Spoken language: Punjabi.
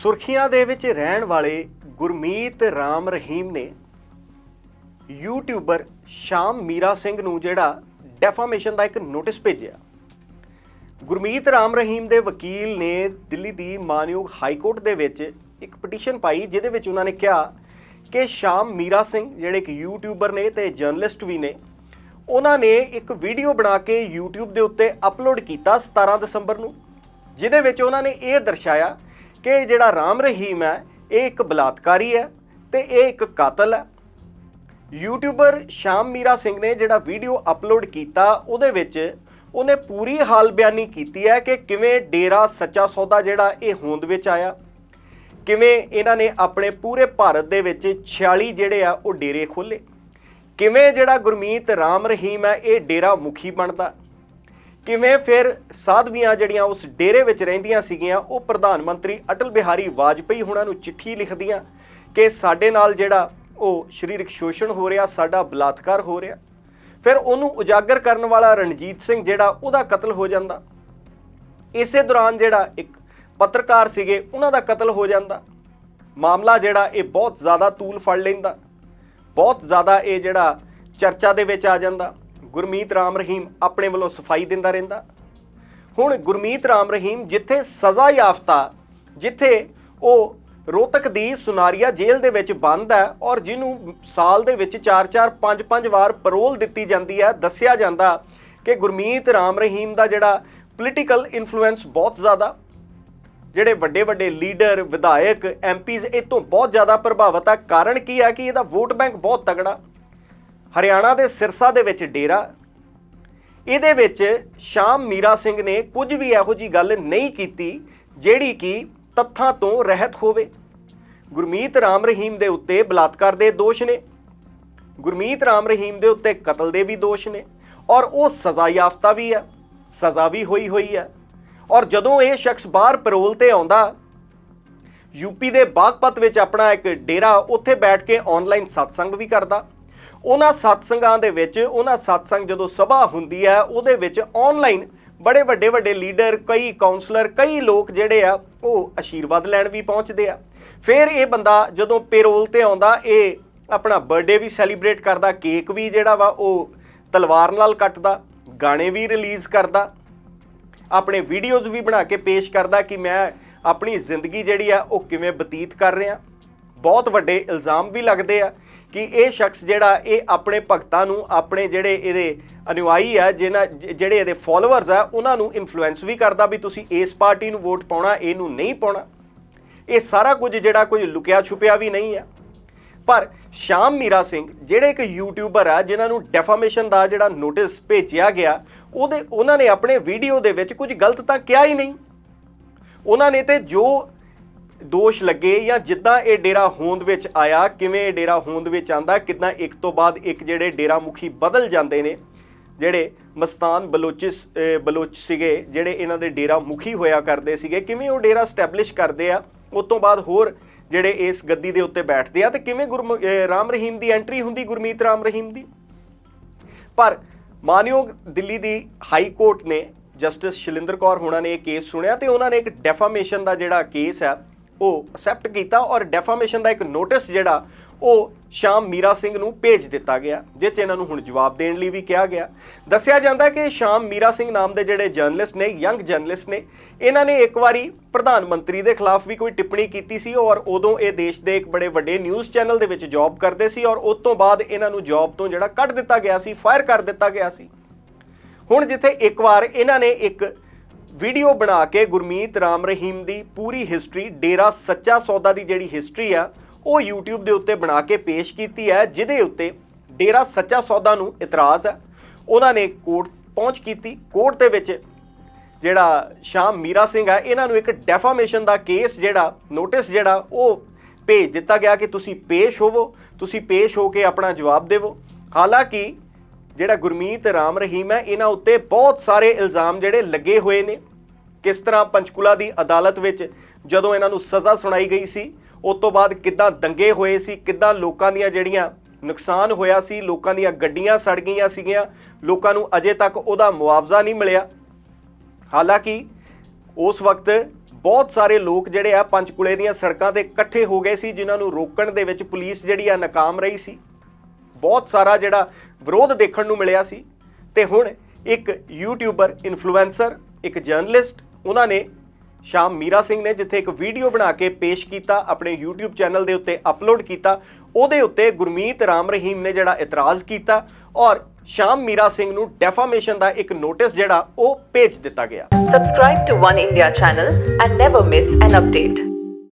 ਸੁਰਖੀਆਂ ਦੇ ਵਿੱਚ ਰਹਿਣ ਵਾਲੇ ਗੁਰਮੀਤ ਰਾਮ ਰਹੀਮ ਨੇ ਯੂਟਿਊਬਰ ਸ਼ਾਮ ਮੀਰਾ ਸਿੰਘ ਨੂੰ ਜਿਹੜਾ ਡੈਫਾਮੇਸ਼ਨ ਦਾ ਇੱਕ ਨੋਟਿਸ ਭੇਜਿਆ। ਗੁਰਮੀਤ ਰਾਮ ਰਹੀਮ ਦੇ ਵਕੀਲ ਨੇ ਦਿੱਲੀ ਦੀ ਮਾਨਯੋਗ ਹਾਈ ਕੋਰਟ ਦੇ ਵਿੱਚ ਇੱਕ ਪਟੀਸ਼ਨ ਪਾਈ, ਜਿਹਦੇ ਵਿੱਚ ਉਹਨਾਂ ਨੇ ਕਿਹਾ ਕਿ ਸ਼ਾਮ ਮੀਰਾ ਸਿੰਘ, ਜਿਹੜੇ ਇੱਕ ਯੂਟਿਊਬਰ ਨੇ ਤੇ ਜਰਨਲਿਸਟ ਵੀ ਨੇ, ਉਹਨਾਂ ਨੇ ਇੱਕ ਵੀਡੀਓ ਬਣਾ ਕੇ YouTube ਦੇ ਉੱਤੇ ਅਪਲੋਡ ਕੀਤਾ 17 ਦਸੰਬਰ ਨੂੰ, ਜਿਹਦੇ ਵਿੱਚ ਉਹਨਾਂ ਨੇ ਇਹ ਦਰਸਾਇਆ ਕਿ ਜਿਹੜਾ ਰਾਮ ਰਹੀਮ ਹੈ, ਇਹ ਇੱਕ ਬਲਾਤਕਾਰੀ ਹੈ ਤੇ ਇਹ ਇੱਕ ਕਾਤਲ ਹੈ। ਯੂਟਿਊਬਰ ਸ਼ਾਮ ਮੀਰਾ ਸਿੰਘ ਨੇ ਜਿਹੜਾ ਵੀਡੀਓ ਅਪਲੋਡ ਕੀਤਾ, ਉਹਦੇ ਵਿੱਚ ਉਹਨੇ ਪੂਰੀ ਹਾਲ ਬਿਆਨੀ ਕੀਤੀ ਹੈ ਕਿ ਕਿਵੇਂ ਡੇਰਾ ਸੱਚਾ ਸੌਦਾ ਜਿਹੜਾ ਇਹ ਹੋਂਦ ਵਿੱਚ ਆਇਆ, ਕਿਵੇਂ ਇਹਨਾਂ ਨੇ ਆਪਣੇ ਪੂਰੇ ਭਾਰਤ ਦੇ ਵਿੱਚ 46 ਜਿਹੜੇ ਆ, ਉਹ ਡੇਰੇ ਖੋਲੇ ਕਿਵੇਂ ਜਿਹੜਾ ਗੁਰਮੀਤ ਰਾਮ ਰਹੀਮ ਹੈ, ਇਹ ਡੇਰਾ ਮੁਖੀ ਬਣਦਾ। ਕਿਵੇਂ ਫਿਰ ਸਾਧਵੀਆਂ ਜਿਹੜੀਆਂ ਉਸ ਡੇਰੇ ਵਿੱਚ ਰਹਿੰਦੀਆਂ ਸੀਗੀਆਂ, ਉਹ ਪ੍ਰਧਾਨ ਮੰਤਰੀ ਅਟਲ ਬਿਹਾਰੀ ਵਾਜਪੇਈ ਹੁਣਾਂ ਨੂੰ ਚਿੱਠੀ ਲਿਖਦੀਆਂ ਕਿ ਸਾਡੇ ਨਾਲ ਜਿਹੜਾ ਉਹ ਸਰੀਰਕ ਸ਼ੋਸ਼ਣ ਹੋ ਰਿਹਾ, ਸਾਡਾ ਬਲਾਤਕਾਰ ਹੋ ਰਿਹਾ। ਫਿਰ ਉਹਨੂੰ ਉਜਾਗਰ ਕਰਨ ਵਾਲਾ ਰਣਜੀਤ ਸਿੰਘ ਜਿਹੜਾ, ਉਹਦਾ ਕਤਲ ਹੋ ਜਾਂਦਾ। ਇਸੇ ਦੌਰਾਨ ਜਿਹੜਾ ਇੱਕ ਪੱਤਰਕਾਰ ਸੀਗੇ, ਉਹਨਾਂ ਦਾ ਕਤਲ ਹੋ ਜਾਂਦਾ। ਮਾਮਲਾ ਜਿਹੜਾ, ਇਹ ਬਹੁਤ ਜ਼ਿਆਦਾ ਤੂਲ ਫੜ ਲੈਂਦਾ। ਬਹੁਤ ਜ਼ਿਆਦਾ ਇਹ ਜਿਹੜਾ ਚਰਚਾ ਦੇ ਵਿੱਚ ਆ ਜਾਂਦਾ। ਗੁਰਮੀਤ ਰਾਮ ਰਹੀਮ ਆਪਣੇ ਵੱਲੋਂ ਸਫ਼ਾਈ ਦਿੰਦਾ ਰਹਿੰਦਾ। ਹੁਣ ਗੁਰਮੀਤ ਰਾਮ ਰਹੀਮ ਜਿੱਥੇ ਸਜ਼ਾ ਯਾਫਤਾ, ਜਿੱਥੇ ਉਹ ਰੋਤਕ ਦੀ ਸੁਨਾਰੀਆ ਜੇਲ੍ਹ ਦੇ ਵਿੱਚ ਬੰਦ ਹੈ ਔਰ ਜਿਹਨੂੰ ਸਾਲ ਦੇ ਵਿੱਚ 4-4 5-5 ਵਾਰ ਪਰੋਲ ਦਿੱਤੀ ਜਾਂਦੀ ਹੈ, ਦੱਸਿਆ ਜਾਂਦਾ ਕਿ ਗੁਰਮੀਤ ਰਾਮ ਰਹੀਮ ਦਾ ਜਿਹੜਾ ਪੋਲੀਟੀਕਲ ਇਨਫਲੂਐਂਸ ਬਹੁਤ ਜ਼ਿਆਦਾ। ਜਿਹੜੇ ਵੱਡੇ ਵੱਡੇ ਲੀਡਰ ਵਿਧਾਇਕ ਐਮਪੀਜ਼ ਇਹ ਤੋਂ ਬਹੁਤ ਜ਼ਿਆਦਾ ਪ੍ਰਭਾਵਿਤ ਆ। ਕਾਰਨ ਕੀ ਹੈ ਕਿ ਇਹਦਾ ਵੋਟ ਬੈਂਕ ਬਹੁਤ ਤਗੜਾ ਹਰਿਆਣਾ ਦੇ ਸਿਰਸਾ ਦੇ ਵਿੱਚ ਡੇਰਾ। ਇਹਦੇ ਵਿੱਚ ਸ਼ਾਮ ਮੀਰਾ ਸਿੰਘ ਨੇ ਕੁਝ ਵੀ ਇਹੋ ਜੀ ਗੱਲ ਨਹੀਂ ਕੀਤੀ, ਜਿਹੜੀ ਕਿ ਤੱਥਾਂ ਤੋਂ ਰਹਿਤ ਹੋਵੇ। ਗੁਰਮੀਤ ਰਾਮ ਰਹੀਮ ਦੇ ਉੱਤੇ ਬਲਾਤਕਾਰ ਦੇ ਦੋਸ਼ ਨੇ। ਗੁਰਮੀਤ ਰਾਮ ਰਹੀਮ ਦੇ ਉੱਤੇ ਕਤਲ ਦੇ ਵੀ ਦੋਸ਼ ਨੇ। ਔਰ ਉਹ ਸਜ਼ਾ ਯਾਫਤਾ ਵੀ ਆ, ਸਜ਼ਾ ਵੀ ਹੋਈ ਹੋਈ ਹੈ ਔਰ ਜਦੋਂ ਇਹ ਸ਼ਖਸ ਬਾਹਰ ਪੈਰੋਲ ਤੇ ਆਉਂਦਾ ਯੂਪੀ ਦੇ ਬਾਗਪਤ ਵਿੱਚ ਆਪਣਾ ਇੱਕ ਡੇਰਾ, ਉੱਥੇ ਬੈਠ ਕੇ ਆਨਲਾਈਨ ਸਤਸੰਗ ਵੀ ਕਰਦਾ। ਉਹਨਾਂ ਸਤਸੰਗਾਂ ਦੇ ਵਿੱਚ, ਉਹਨਾਂ ਸਤਸੰਗ ਜਦੋਂ ਸਭਾ ਹੁੰਦੀ ਹੈ, ਉਹਦੇ ਵਿੱਚ ਆਨਲਾਈਨ ਬੜੇ ਵੱਡੇ ਵੱਡੇ ਲੀਡਰ ਕਈ ਕਾਉਂਸਲਰ ਕਈ ਲੋਕ ਜਿਹੜੇ ਆ, ਉਹ ਆਸ਼ੀਰਵਾਦ ਲੈਣ ਵੀ ਪਹੁੰਚਦੇ ਆ। ਫਿਰ ਇਹ ਬੰਦਾ ਜਦੋਂ ਪੇਰੋਲ ਤੇ ਆਉਂਦਾ, ਇਹ ਆਪਣਾ ਬਰਥਡੇ ਵੀ ਸੈਲੀਬ੍ਰੇਟ ਕਰਦਾ ਕੇਕ ਵੀ ਜਿਹੜਾ ਵਾ, ਉਹ ਤਲਵਾਰ ਨਾਲ ਕੱਟਦਾ, ਗਾਣੇ ਵੀ ਰਿਲੀਜ਼ ਕਰਦਾ, ਆਪਣੇ ਵੀਡੀਓਜ਼ ਵੀ ਬਣਾ ਕੇ ਪੇਸ਼ ਕਰਦਾ ਕਿ ਮੈਂ ਆਪਣੀ ਜ਼ਿੰਦਗੀ ਜਿਹੜੀ ਆ, ਉਹ ਕਿਵੇਂ ਬਤੀਤ ਕਰ ਰਿਹਾ। ਬਹੁਤ ਵੱਡੇ ਇਲਜ਼ਾਮ ਵੀ ਲੱਗਦੇ ਆ। ਕਿ ਇਹ ਸ਼ਖਸ ਜਿਹੜਾ ਇਹ ਆਪਣੇ ਭਗਤਾਂ ਨੂੰ, ਆਪਣੇ ਜਿਹੜੇ ਇਹਦੇ ਅਨੁਆਈ ਆ, ਜਿਹਨਾਂ ਜਿਹੜੇ ਇਹਦੇ ਫਾਲੋਅਰਸ ਆ, ਉਹਨਾਂ ਨੂੰ ਇਨਫਲੂਐਂਸ ਵੀ ਕਰਦਾ ਵੀ ਤੁਸੀਂ ਇਸ ਪਾਰਟੀ ਨੂੰ ਵੋਟ ਪਾਉਣਾ, ਇਹਨੂੰ ਨਹੀਂ ਪਾਉਣਾ। ਇਹ ਸਾਰਾ ਕੁਝ ਜਿਹੜਾ ਕੁਝ ਲੁਕਿਆ ਛੁਪਿਆ ਵੀ ਨਹੀਂ ਆ। ਪਰ ਸ਼ਾਮ ਮੀਰਾ ਸਿੰਘ, ਜਿਹੜੇ ਇੱਕ ਯੂਟਿਊਬਰ ਆ ਜਿਨ੍ਹਾਂ ਨੂੰ ਡੈਫਾਮੇਸ਼ਨ ਦਾ ਜਿਹੜਾ ਨੋਟਿਸ ਭੇਜਿਆ ਗਿਆ, ਉਹਦੇ, ਉਹਨਾਂ ਨੇ ਆਪਣੇ ਵੀਡੀਓ ਦੇ ਵਿੱਚ ਕੁਝ ਗਲਤ ਤਾਂ ਕਿਹਾ ਹੀ ਨਹੀਂ। ਉਹਨਾਂ ਨੇ ਤੇ ਜੋ ਦੋਸ਼ ਲੱਗੇ ਜਾਂ ਜਿੱਦਾਂ ਇਹ ਡੇਰਾ ਹੋਂਦ ਵਿੱਚ ਆਇਆ, ਕਿਵੇਂ ਇਹ ਡੇਰਾ ਹੋਂਦ ਵਿੱਚ ਆਂਦਾ, ਕਿਦਾਂ ਇੱਕ ਤੋਂ ਬਾਅਦ ਇੱਕ ਜਿਹੜੇ ਡੇਰਾ ਮੁਖੀ ਬਦਲ ਜਾਂਦੇ ਨੇ, ਜਿਹੜੇ ਮਸਤਾਨ ਬਲੋਚਿਸ ਬਲੋਚ ਸੀਗੇ, ਜਿਹੜੇ ਇਹਨਾਂ ਦੇ ਡੇਰਾ ਮੁਖੀ ਹੋਇਆ ਕਰਦੇ ਸੀਗੇ, ਕਿਵੇਂ ਉਹ ਡੇਰਾ ਸਟੈਬਲਿਸ਼ ਕਰਦੇ ਆ, ਉਸ ਤੋਂ ਬਾਅਦ ਹੋਰ ਜਿਹੜੇ ਇਸ ਗੱਦੀ ਦੇ ਉੱਤੇ ਬੈਠਦੇ ਆ, ਤੇ ਕਿਵੇਂ ਗੁਰਮ ਰਾਮ ਰਹੀਮ ਦੀ ਐਂਟਰੀ ਹੁੰਦੀ, ਗੁਰਮੀਤ ਰਾਮ ਰਹੀਮ ਦੀ? ਪਰ ਮਾਨਯੋਗ ਦਿੱਲੀ ਦੀ ਹਾਈ ਕੋਰਟ ਨੇ ਜਸਟਿਸ ਸ਼ਿਲਿੰਦਰ ਕੌਰ ਹੋਣਾ ਨੇ ਇਹ ਕੇਸ ਸੁਣਿਆ, ਤੇ ਉਹਨਾਂ ਨੇ ਇੱਕ ਡੈਫਾਮੇਸ਼ਨ ਦਾ ਜਿਹੜਾ ਕੇਸ ਹੈ ਉਹ ਅਸੈਪਟ ਕੀਤਾ ਔਰ ਡੈਫਾਮੇਸ਼ਨ ਦਾ ਇੱਕ ਨੋਟਿਸ ਜਿਹੜਾ ਉਹ ਸ਼ਾਮ ਮੀਰਾ ਸਿੰਘ ਨੂੰ ਭੇਜ ਦਿੱਤਾ ਗਿਆ ਜਿਸ 'ਚ ਇਹਨਾਂ ਨੂੰ ਹੁਣ ਜਵਾਬ ਦੇਣ ਲਈ ਵੀ ਕਿਹਾ ਗਿਆ। ਦੱਸਿਆ ਜਾਂਦਾ ਕਿ ਸ਼ਾਮ ਮੀਰਾ ਸਿੰਘ ਨਾਮ ਦੇ ਜਿਹੜੇ ਜਰਨਲਿਸਟ ਨੇ ਯੰਗ ਜਰਨਲਿਸਟ ਨੇ, ਇਹਨਾਂ ਨੇ ਇੱਕ ਵਾਰੀ ਪ੍ਰਧਾਨ ਮੰਤਰੀ ਦੇ ਖਿਲਾਫ ਵੀ ਕੋਈ ਟਿੱਪਣੀ ਕੀਤੀ ਸੀ ਔਰ ਉਦੋਂ ਇਹ ਦੇਸ਼ ਦੇ ਇੱਕ ਬੜੇ ਵੱਡੇ ਨਿਊਜ਼ ਚੈਨਲ ਦੇ ਵਿੱਚ ਜੌਬ ਕਰਦੇ ਸੀ ਔਰ ਉਸ ਤੋਂ ਬਾਅਦ ਇਹਨਾਂ ਨੂੰ ਜੌਬ ਤੋਂ ਜਿਹੜਾ ਕੱਢ ਦਿੱਤਾ ਗਿਆ ਸੀ ਫਾਇਰ ਕਰ ਦਿੱਤਾ ਗਿਆ ਸੀ। ਹੁਣ ਜਿੱਥੇ ਇੱਕ ਵਾਰ ਇਹਨਾਂ ਨੇ ਇੱਕ ਵੀਡੀਓ ਬਣਾ ਕੇ ਗੁਰਮੀਤ ਰਾਮ ਰਹੀਮ ਦੀ ਪੂਰੀ ਹਿਸਟਰੀ ਡੇਰਾ ਸੱਚਾ ਸੌਦਾ ਦੀ ਜਿਹੜੀ ਹਿਸਟਰੀ ਆ, ਉਹ YouTube ਦੇ ਉੱਤੇ ਬਣਾ ਕੇ ਪੇਸ਼ ਕੀਤੀ ਹੈ, ਜਿਹਦੇ ਉੱਤੇ ਡੇਰਾ ਸੱਚਾ ਸੌਦਾ ਨੂੰ ਇਤਰਾਜ਼ ਹੈ। ਉਹਨਾਂ ਨੇ ਕੋਰਟ ਪਹੁੰਚ ਕੀਤੀ। ਕੋਰਟ ਦੇ ਵਿੱਚ ਜਿਹੜਾ ਸ਼ਾਮ ਮੀਰਾ ਸਿੰਘ ਹੈ ਇਹਨਾਂ ਨੂੰ ਇੱਕ ਡੈਫਾਮੇਸ਼ਨ ਦਾ ਕੇਸ ਜਿਹੜਾ ਨੋਟਿਸ ਜਿਹੜਾ, ਉਹ ਭੇਜ ਦਿੱਤਾ ਗਿਆ ਕਿ ਤੁਸੀਂ ਪੇਸ਼ ਹੋਵੋ, ਤੁਸੀਂ ਪੇਸ਼ ਹੋ ਕੇ ਆਪਣਾ ਜਵਾਬ ਦੇਵੋ। ਹਾਲਾਂਕਿ ਜਿਹੜਾ ਗੁਰਮੀਤ ਰਾਮ ਰਹੀਮ ਹੈ, ਇਹਨਾਂ ਉੱਤੇ ਬਹੁਤ ਸਾਰੇ ਇਲਜ਼ਾਮ ਜਿਹੜੇ ਲੱਗੇ ਹੋਏ ਨੇ। ਕਿਸ ਤਰ੍ਹਾਂ ਪੰਚਕੂਲਾ ਦੀ ਅਦਾਲਤ ਵਿੱਚ ਜਦੋਂ ਇਹਨਾਂ ਨੂੰ ਸਜ਼ਾ ਸੁਣਾਈ ਗਈ ਸੀ, ਉਸ ਤੋਂ ਬਾਅਦ ਕਿੱਦਾਂ ਦੰਗੇ ਹੋਏ ਸੀ, ਕਿੱਦਾਂ ਲੋਕਾਂ ਦੀਆਂ ਜਿਹੜੀਆਂ ਨੁਕਸਾਨ ਹੋਇਆ ਸੀ, ਲੋਕਾਂ ਦੀਆਂ ਗੱਡੀਆਂ ਸੜ ਗਈਆਂ ਸੀਗੀਆਂ, ਲੋਕਾਂ ਨੂੰ ਅਜੇ ਤੱਕ ਉਹਦਾ ਮੁਆਵਜ਼ਾ ਨਹੀਂ ਮਿਲਿਆ। ਹਾਲਾਂਕਿ ਉਸ ਵਕਤ ਬਹੁਤ ਸਾਰੇ ਲੋਕ ਜਿਹੜੇ ਆ ਪੰਚਕੁਲੇ ਦੀਆਂ ਸੜਕਾਂ ਤੇ ਇਕੱਠੇ ਹੋ ਗਏ ਸੀ, ਜਿਨ੍ਹਾਂ ਨੂੰ ਰੋਕਣ ਦੇ ਵਿੱਚ ਪੁਲਿਸ ਜਿਹੜੀ ਆ ਨਾਕਾਮ ਰਹੀ ਸੀ। ਬਹੁਤ ਸਾਰਾ ਜਿਹੜਾ ਵਿਰੋਧ ਦੇਖਣ ਨੂੰ ਮਿਲਿਆ ਸੀ ਤੇ ਹੁਣ ਇੱਕ ਯੂਟਿਊਬਰ ਇਨਫਲੂਐਂਸਰ ਇੱਕ ਜਰਨਲਿਸਟ ਉਹਨਾਂ ਨੇ ਸ਼ਾਮ ਮੀਰਾ ਸਿੰਘ ਨੇ ਜਿੱਥੇ ਇੱਕ ਵੀਡੀਓ ਬਣਾ ਕੇ ਪੇਸ਼ ਕੀਤਾ, ਆਪਣੇ YouTube ਚੈਨਲ ਦੇ ਉੱਤੇ ਅਪਲੋਡ ਕੀਤਾ, ਉਹਦੇ ਉੱਤੇ ਗੁਰਮੀਤ ਰਾਮ ਰਹੀਮ ਨੇ ਜਿਹੜਾ ਇਤਰਾਜ਼ ਕੀਤਾ ਔਰ ਸ਼ਾਮ ਮੀਰਾ ਸਿੰਘ ਨੂੰ ਡੈਫਾਮੇਸ਼ਨ ਦਾ ਇੱਕ ਨੋਟਿਸ ਜਿਹੜਾ ਉਹ ਭੇਜ ਦਿੱਤਾ ਗਿਆ Subscribe to One India channel and never miss an update.